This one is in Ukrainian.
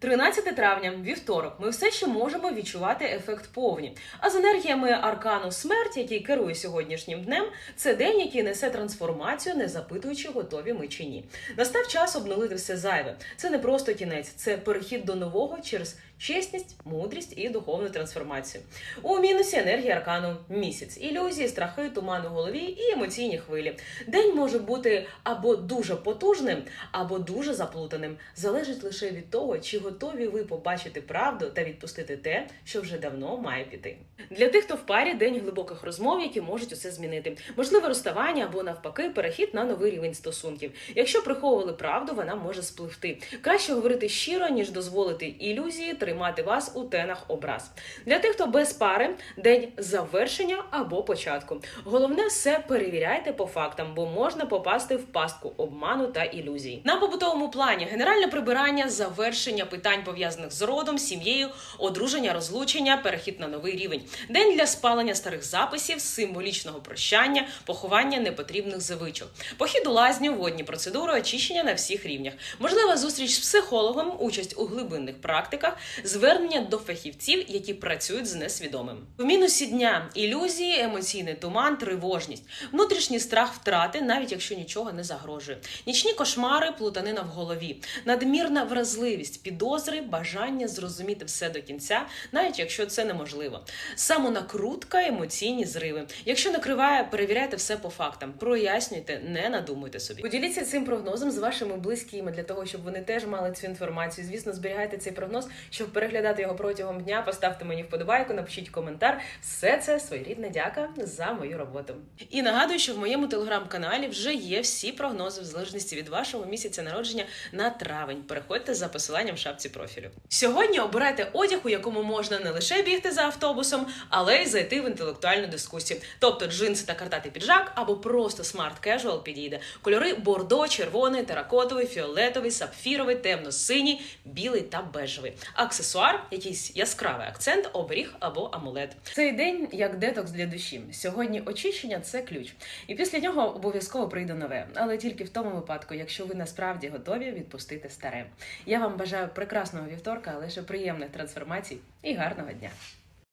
13 травня, вівторок, ми все ще можемо відчувати ефект повні. А з енергіями аркану смерть, який керує сьогоднішнім днем, це день, який несе трансформацію, не запитуючи, готові ми чи ні. Настав час обнулити все зайве. Це не просто кінець, це перехід до нового через чесність, мудрість і духовну трансформацію. У мінусі енергії аркану місяць, ілюзії, страхи, туман у голові і емоційні хвилі. День може бути або дуже потужним, або дуже заплутаним. Залежить лише від того, чи готові ви побачити правду та відпустити те, що вже давно має піти. Для тих, хто в парі, день глибоких розмов, які можуть усе змінити. Можливе розставання або навпаки, перехід на новий рівень стосунків. Якщо приховували правду, вона може спливти. Краще говорити щиро, ніж дозволити ілюзії тримати вас у тенах образ. Для тих, хто без пари, день завершення або початку. Головне все перевіряйте по фактам, бо можна попасти в пастку обману та ілюзій. На побутовому плані генеральне прибирання, завершення питань пов'язаних з родом, сім'єю, одруження, розлучення, перехід на новий рівень. День для спалення старих записів, символічного прощання, поховання непотрібних звичок. Похід у лазню, водні процедури, очищення на всіх рівнях. Можлива зустріч з психологом, участь у глибинних практиках, звернення до фахівців, які працюють з несвідомим. В мінусі дня ілюзії, емоційний туман, тривожність, внутрішній страх втрати, навіть якщо нічого не загрожує. Нічні кошмари, плутанина в голові, надмірна вразливість, підозри, бажання зрозуміти все до кінця, навіть якщо це неможливо. Самонакрутка, емоційні зриви. Якщо накриває, перевіряйте все по фактам, прояснюйте, не надумуйте собі. Поділіться цим прогнозом з вашими близькими для того, щоб вони теж мали цю інформацію. Звісно, зберігайте цей прогноз, щоб переглядати його протягом дня. Поставте мені вподобайку, напишіть коментар. Все це своєрідна дяка за мою роботу. І нагадую, що в моєму телеграм-каналі вже є всі прогнози в залежності від вашого місяця народження на травень. Переходьте за посиланням в шапці профілю. Сьогодні обирайте одяг, у якому можна не лише бігти за автобусом, але й зайти в інтелектуальну дискусію. Тобто джинси та картатий піджак або просто смарт кежуал підійде. Кольори бордо, червоний, теракотовий, фіолетовий, сапфіровий, темно-синій, білий та бежевий. Аксесуар, якийсь яскравий акцент, оберіг або амулет. Цей день як детокс для душі. Сьогодні очищення це ключ. І після нього обов'язково прийде нове, але тільки в тому випадку, якщо ви насправді готові відпустити старе. Я вам бажаю прекрасного вівторка, лише приємних трансформацій і гарного дня.